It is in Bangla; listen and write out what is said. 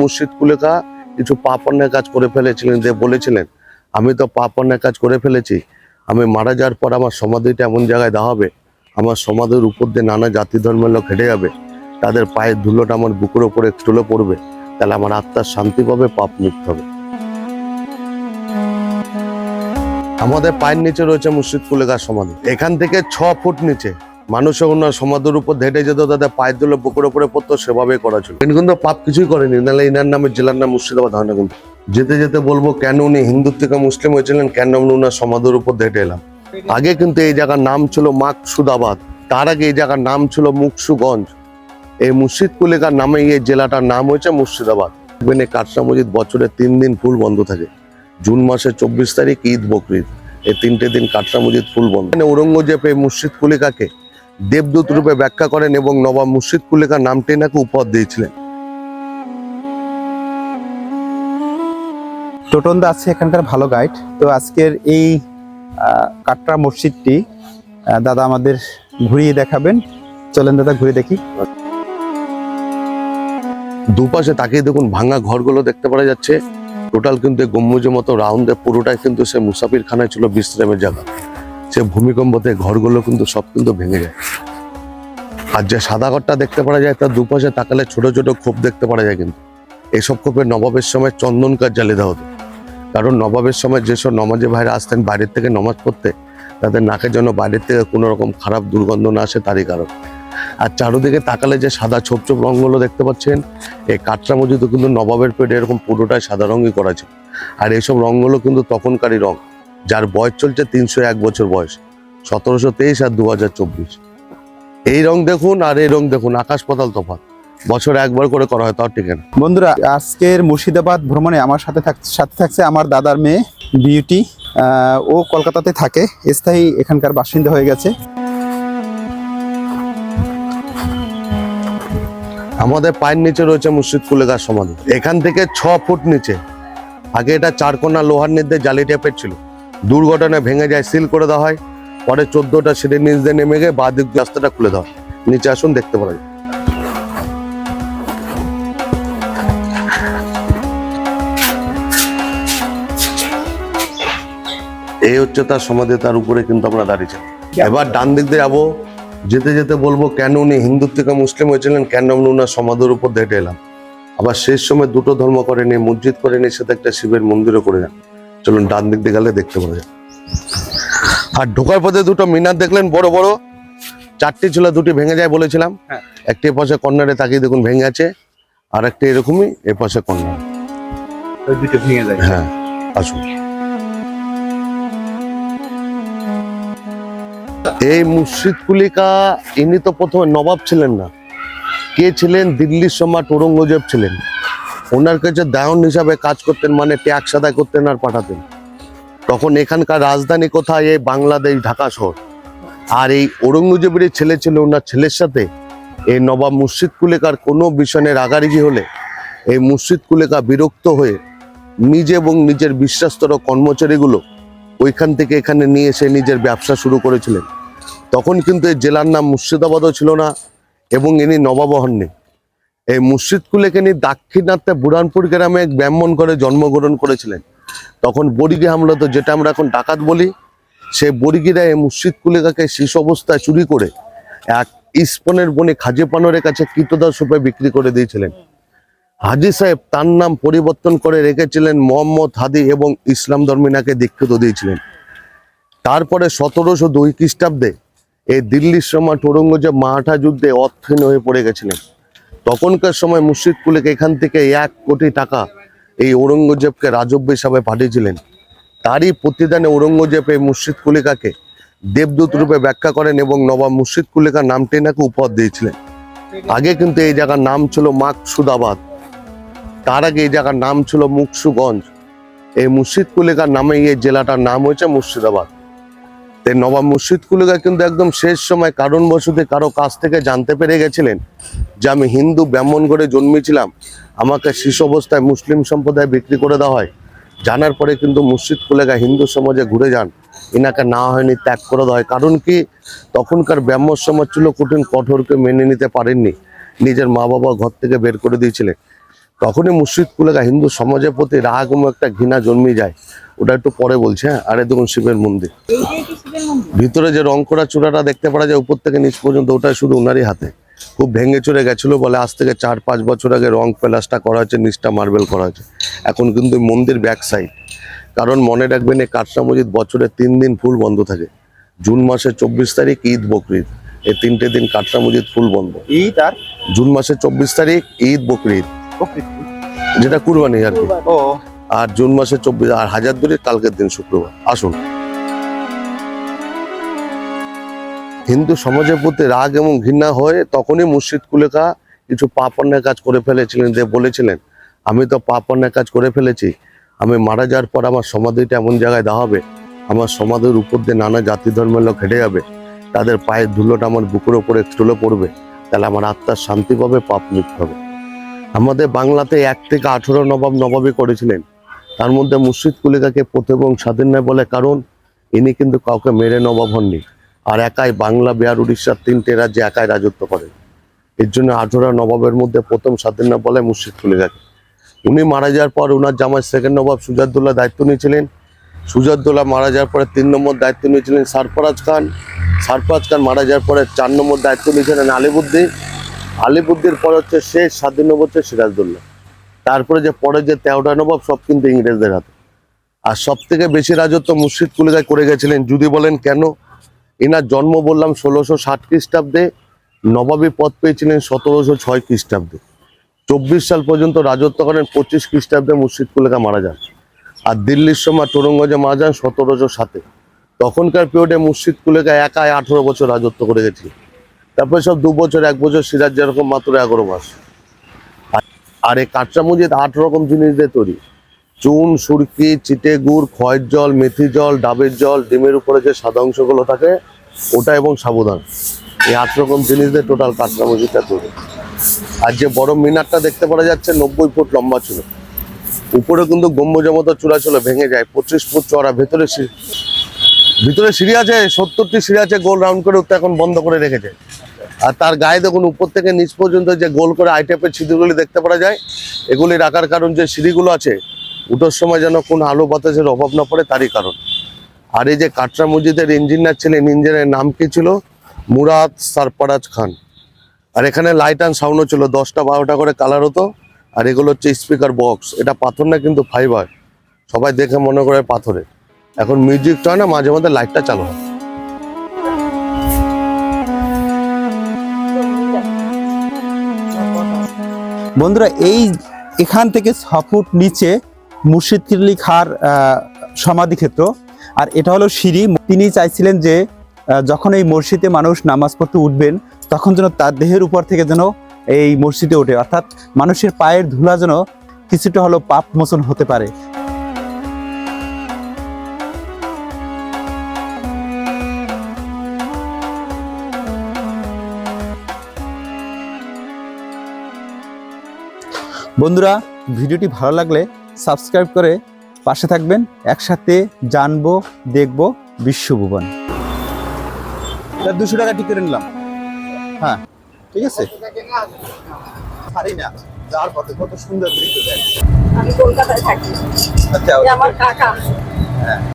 মুর্শিদ কুলেকা কিছু পাপ অন্যায় কাজ করে ফেলেছিলেন, যে বলেছিলেন, আমি তো পাপ অন্যায় কাজ করে ফেলেছি। আমি মারা যাওয়ার পর আমার সমাধিটা এমন জায়গায় দেওয়া হবে, আমার সমাধির উপর দিয়ে নানা জাতি ধর্মের লোক হেঁটে যাবে। তাদের পায়ের ধুলোটা আমার বুকের ওপরে তুলে পড়বে। তাহলে আমার আত্মার শান্তি পাবে, পাপ মুক্ত হবে। আমাদের পায়ের নিচে রয়েছে মুর্শিদ কুলেকার সমাধি। এখান থেকে ছ ফুট নিচে। মানুষ ওনার সমাধির উপর হেঁটে যেত, তাদের পায়ের ধুলো বুকের ওপরে পড়তো সেভাবে করা ছিল। তিনি কিন্তু পাপ কিছুই করেনি। নাহলে ইনার নামে, জেলার নাম মুর্শিদাবাদ হয় না কিন্তু। যেতে যেতে বলব, কেন উনি হিন্দু থেকে মুসলিম হয়েছিলেন, কেন উনি ওনার সমাধির উপর হেঁটে এলাম? আগে কিন্তু এই জায়গার নাম ছিল মাকসুদাবাদ। তার আগে এই জায়গার নাম ছিল মুকসুগঞ্জ। এই মুর্শিদ কুলেকার নামে এই জেলাটার নাম হয়েছে মুর্শিদাবাদ। দেখবেন কাটরা মসজিদ বছরে তিন দিন ফুল বন্ধ থাকে। জুন মাসের চব্বিশ তারিখ ঈদ বকরিদ। এই তিনটে দিন কাটরা মসজিদ ফুল বন্ধ। এখানে ঔরঙ্গজেব এই মুর্শিদ কুলিকাকে দেবদূত রূপে ব্যাখ্যা করেন এবং নবাব মুর্শিদ কুলিকার নামটি নাকি উপহার দিয়েছিলেন। টোটনদা আছে এখানকার ভালো গাইড তো আজকের এই কাটরা মসজিদটি দাদা আমাদের ঘুরিয়ে দেখাবেন। চলেন দাদা ঘুরে দেখি। দুপাশে তাকিয়ে দেখুন ভাঙা ঘরগুলো দেখতে পাওয়া যাচ্ছে। টোটাল কিন্তু গম্বুজের মতো রাউন্ডে পুরোটাই কিন্তু সে মুসাফির খানায় ছিল বিশ্রামের জায়গা। সে ভূমিকম্পতে ঘরগুলো কিন্তু সব কিন্তু ভেঙে যায়। আর যে সাদা ঘরটা দেখতে পাওয়া যায়, তার দুপাশে তাকালে ছোট ছোট খোপ দেখতে পাওয়া যায় কিন্তু। এসব খোপে নবাবের সময় চন্দন কাজ জ্বালিয়ে দেওয়া হতো। কারণ নবাবের সময় যেসব নমাজে ভাইরা আসতেন বাইরের থেকে নমাজ পড়তে, তাদের নাকের জন্য বাইরের থেকে কোনো রকম খারাপ দুর্গন্ধ না আসে তারই কারণ। আর চারোদিকে তাকালে যে সাদা ছোপ ছোপ রঙগুলো দেখতে পাচ্ছেন, এই কাটরা মসজিদও কিন্তু নবাবের পেটে এরকম পুরোটাই সাদা রঙই করা ছিল। আর এইসব রঙগুলো কিন্তু তখনকারই রং যার বয়স চলছে তিনশো এক বছর বয়স সতেরোশো তেইশ আর দু হাজার চব্বিশ। এই রং দেখুন আর এই রং দেখুন আকাশ পাতাল তফাৎ। বছরে একবার করে করা হয় তার ঠিক না। বন্ধুরা আজকের মুর্শিদাবাদ ভ্রমণে আমার সাথে সাথে থাকছে আমার দাদার মেয়ে বিউটি। ও কলকাতাতে থাকে স্থায়ী এখানকার বাসিন্দা হয়ে গেছে। আমাদের পায়ের নিচে রয়েছে মুর্শিদ কুলেগার সমাধি। এখান থেকে ছ ফুট নিচে। আগে এটা চারকোনা লোহার নির্দে জালি টাইপের ছিল। দুর্ঘটনায় ভেঙে যায়, সিল করে দেওয়া হয়। পরে চোদ্দটা সিঁড়ির নিচ দিয়ে নেমে গিয়ে বা দিক রাস্তাটা খুলে দেওয়া নিচে আসুন, দেখতে পারা যায়। এই হচ্ছে তার সমাধি, তার উপরে কিন্তু আমরা দাঁড়িয়েছি এবার ডান দিক দিয়ে যাব। যেতে যেতে বলব, কেন উনি হিন্দু থেকে মুসলিম হয়েছিলেন, কেন উনি ওনার সমাধির উপর হেঁটে এলাম? আবার শেষ সময় দুটো ধর্ম করেনি, মসজিদ করেনি সাথে একটা শিবের মন্দিরও করে যান চলুন ডান দিক দিয়ে গেলে দেখতে পাওয়া যায়। আর ঢোকার পথে দুটো মিনার দেখলেন বড় বড়। চারটি ছিল দুটি ভেঙে যায় বলেছিলাম। হ্যাঁ। একটি পাশে কর্নারে তাকিয়ে দেখুন ভেঙে আছে আর একটি এরকমই এ পাশে কর্নার দুটো ভেঙে যায়। হ্যাঁ আসুন। এই মুর্শিদ কুলিকা ইনি তো প্রথমে নবাব ছিলেন না। কে ছিলেন? দিল্লির সম্রাট ঔরঙ্গজেব ছিলেন। ওনার কাছে দায়ন হিসাবে কাজ করতেন মানে ট্যাক্স আদায় করতেন আর পাঠাতেন। তখন এখানকার রাজধানী কোথায়? এই বাংলাদেশ, ঢাকা শহর। আর এই ঔরঙ্গজেবের ছেলে ছিল ওনার ছেলের সাথে, এই নবাব মুর্শিদ কুলেকার কোনো বিষয়ে রাগারিগি হলে, এই মুর্শিদ কুলেকা বিরক্ত হয়ে নিজে এবং নিজের বিশ্বাস্তর কর্মচারীগুলো ওইখান থেকে এখানে নিয়ে এসে নিজের ব্যবসা শুরু করেছিলেন। তখন কিন্তু এই জেলার নাম মুর্শিদাবাদও ছিল না এবং ইনি নবাব হননি। এই মুর্শিদ কুলেকে ইনি দাক্ষিণাত্যে বুরহানপুর গ্রামে এক ব্রাহ্মণ করে জন্মগ্রহণ করেছিলেন। তখন বরিগি হামলা তো যেটা আমরা এখন ডাকাত বলি, সেই বরিগিরা এই মুর্শিদ কুলেকাকে শীষ অবস্থায় চুরি করে এক ইস্পনের বনে খাজে পানরের কাছে কীটদাস রূপে বিক্রি করে দিয়েছিলেন। হাজি সাহেব তার নাম পরিবর্তন করে রেখেছিলেন, মোহাম্মদ হাদি এবং ইসলাম ধর্মিনাকে দীক্ষিত দিয়েছিলেন। তারপরে সতেরোশো দুই খ্রিস্টাব্দে এই দিল্লির সময় ঔরঙ্গজেব মারাঠা যুদ্ধে অর্থহীন হয়ে পড়ে গেছিলেন। তখনকার সময় মুর্শিদ কুলেক এখান থেকে এক কোটি টাকা এই ঔরঙ্গজেবকে রাজব্য হিসাবে পাঠিয়েছিলেন। তারই প্রতিদানে ঔরঙ্গজেব এই মুর্শিদ কুলিকাকে দেবদূত রূপে ব্যাখ্যা করেন এবং নবাব মুর্শিদ কুলিকার নামটি নাকি উপহার দিয়েছিলেন। আগে কিন্তু এই জায়গার নাম ছিল মাকসুদাবাদ। তার আগে এই জায়গার নাম ছিল মুকসুগঞ্জ। এই মুর্শিদ কুলিকার নামে এই জেলাটার নাম হয়েছে মুর্শিদাবাদ। নবাব মুর্শিদ কুলিকা কিন্তু একদম শেষ সময় কারণবশত কারও কাছ থেকে জানতে পেরে গেছিলেন যে আমি হিন্দু ব্রাহ্মণ করে জন্মেছিলাম আমাকে শিশু অবস্থায় মুসলিম সম্প্রদায় বিক্রি করে দেওয়া হয়। জানার পরে কিন্তু মুর্শিদ কুলেগা হিন্দু সমাজে ঘুরে যান। এনাকে না হয়নি ত্যাগ করে দেওয়া হয়। কারণ কি? তখনকার ব্রাহ্ম সমাজ ছিল কঠিন কঠোরকে মেনে নিতে পারেননি। নিজের মা বাবা ঘর থেকে বের করে দিয়েছিলেন। তখনই মুর্শিদ কুলেগা হিন্দু সমাজের প্রতি রাগ এবং একটা ঘৃণা জন্মে যায়। ওটা একটু পরে বলছে হ্যাঁ? আরে দেখুন শিবের মন্দির। শিবের মন্দির? ভিতরে যে রং করা চূড়াটা দেখতে পারা যায় উপর থেকে নিচ পর্যন্ত ওটা শুধু ওনারই হাতে। খুব ভেঙে চড়ে গেছিল বলে আজ থেকে চার পাঁচ বছর আগে রং প্লাসটা করা হয়েছে নিচটা মার্বেল করা হয়েছে। এখন কিন্তু মন্দির ব্যাক সাইড কারণ মনে রাখবেন এই কাটরা মসজিদ বছরে তিন দিন ফুল বন্ধ থাকে। জুন মাসের চব্বিশ তারিখ ঈদ বকরিদ। এই তিনটে দিন কাটরা মসজিদ ফুল বন্ধ। ঈদ আর? জুন মাসের চব্বিশ তারিখ ঈদ বকরিদ। যেটা কুরবানি আর কি। আর জুন মাসের চব্বিশ আর হাজার দুরি কালকের দিন শুক্রবার। আসুন। হিন্দু সমাজের প্রতি রাগ এবং ঘৃণা হয়ে তখনই মুর্শিদ কুলেখা কিছু পাপ অন্যায় কাজ করে ফেলেছিলেন, যে বলেছিলেন, আমি তো পাপ অন্যায় কাজ করে ফেলেছি। আমি মারা যাওয়ার পর আমার সমাধিটা এমন জায়গায় দেওয়া হবে, আমার সমাধির উপর দিয়ে নানা জাতি ধর্মের লোক হেঁটে যাবে, তাদের পায়ের ধুলোটা আমার বুকের ওপরে চলে পড়বে, তাহলে আমার আত্মার শান্তি পাবে, পাপ মুক্ত হবে। আমাদের বাংলাতে এক থেকে আঠেরো নবাব নবাবই করেছিলেন। তার মধ্যে মুর্শিদ কুলিকাকে প্রথম এবং স্বাধীন নয় বলে কারণ, ইনি কিন্তু কাউকে মেরে নবাব হননি। আর একাই বাংলা, বিহার, উড়িষ্যার তিনটে রাজ্যে একাই রাজত্ব করেন এর জন্য আঠেরো নবাবের মধ্যে প্রথম স্বাধীন নয় বলে মুর্শিদ কুলিকাকে উনি মারা যাওয়ার পর ওনার জামাই সেকেন্ড নবাব সুজাদুল্লাহ দায়িত্ব নিয়েছিলেন। সুজাদুল্লাহ মারা যাওয়ার পরে তিন নম্বর দায়িত্ব নিয়েছিলেন সারফরাজ খান। সারফরাজ খান মারা যাওয়ার পরে চার নম্বর দায়িত্ব নিয়েছিলেন আলিবুদ্দিন। আলিবুদ্দির পর হচ্ছে শেষ স্বাধীন হচ্ছে সিরাজদুল্লাহ তারপরে যে পরে যে তেরোটা নবাব সব কিন্তু ইংরেজদের হাতে। আর সব থেকে বেশি রাজত্ব মুর্শিদ কুলিকায় করে গেছিলেন। যদি বলেন কেন? এনার জন্ম বললাম ষোলোশো ষাট খ্রিস্টাব্দে, নবাবী পদ পেয়েছিলেন সতেরোশো ছয় খ্রিস্টাব্দে। চব্বিশ সাল পর্যন্ত রাজত্ব করেন, পঁচিশ খ্রিস্টাব্দে মুর্শিদ কুলিকা মারা যান। আর দিল্লির সময় তোরঙ্গজে মারা যান সতেরোশো সাতে। তখনকার পিরিয়ডে মুর্শিদ কুলিকা একাই আঠেরো বছর রাজত্ব করে গেছিল। তারপরে সব দু বছর, এক বছর সিরাজ যেরকম মাত্র এগারো মাস। আর এই কাঁচা মসজিদ আট রকম জিনিস দিয়ে তৈরি। চুন, সুরকি, চিটে গুড়, খয়ের জল, মেথি জল, ডাবের জল, ডিমের উপরে যে সাদা অংশগুলো থাকে, ওটা এবং সাবুদান এই আট রকম জিনিস দিয়ে টোটাল কাঁচা মসজিদটা তৈরি। আর যে বড় মিনারটা দেখতে পাওয়া যাচ্ছে, নব্বই ফুট লম্বা ছিল উপরে কিন্তু গম্বুজের চূড়া ছিল ভেঙে যায়, পঁচিশ ফুট চড়া ভেতরে ভিতরে সিঁড়ি আছে, সত্তরটি সিঁড়ি আছে, গোল রাউন্ড করে ওটা এখন বন্ধ করে রেখেছে। আর তার গায়ে দেখুন, উপর থেকে নিচ পর্যন্ত যে গোল করে আই টাইপের সিঁড়িগুলি দেখতে পাওয়া যায় এগুলি রাখার কারণ যে সিঁড়িগুলো আছে উঠোর সময় যেন কোনো আলো বাতাসের অভাব না পড়ে, তারই কারণ। আর এই যে কাটরা মসজিদের ইঞ্জিনিয়ার ছিলেন, ইঞ্জিনিয়ারের নাম কি ছিল? মুরাদ সারপারাজ খান। আর এখানে লাইট অ্যান্ড সাউন্ডও ছিল, দশটা বারোটা করে কালার হতো, আর এগুলো হচ্ছে স্পিকার বক্স এটা পাথর না, কিন্তু ফাইবার সবাই দেখে মনে করে পাথরে। এখন মিউজিকটা হয় না, মাঝে মাঝে লাইটটা চালু হয়। বন্ধুরা, এই এখান থেকে ছ ফুট নিচে মুর্শিদ কিরলি খার সমাধিক্ষেত্র আর এটা হলো সিঁড়ি। তিনি চাইছিলেন যে যখন এই মসজিদে মানুষ নামাজ পড়তে উঠবেন, তখন যেন তার দেহের উপর থেকে যেন এই মসজিদে ওঠে। অর্থাৎ মানুষের পায়ের ধুলা যেন কিছুটা হলো পাপ মোচন হতে পারে। বন্ধুরা, ভিডিওটি ভালো লাগলে সাবস্ক্রাইব করে পাশে থাকবেন। একসাথে জানব দেখব বিশ্বভুবন। দুশো টাকা টিকিট নিলাম। হ্যাঁ ঠিক আছে? পারি পথে কত সুন্দর দৃশ্য দেখ আমি কলকাতায় থাকি। আচ্ছা আমার কাকা।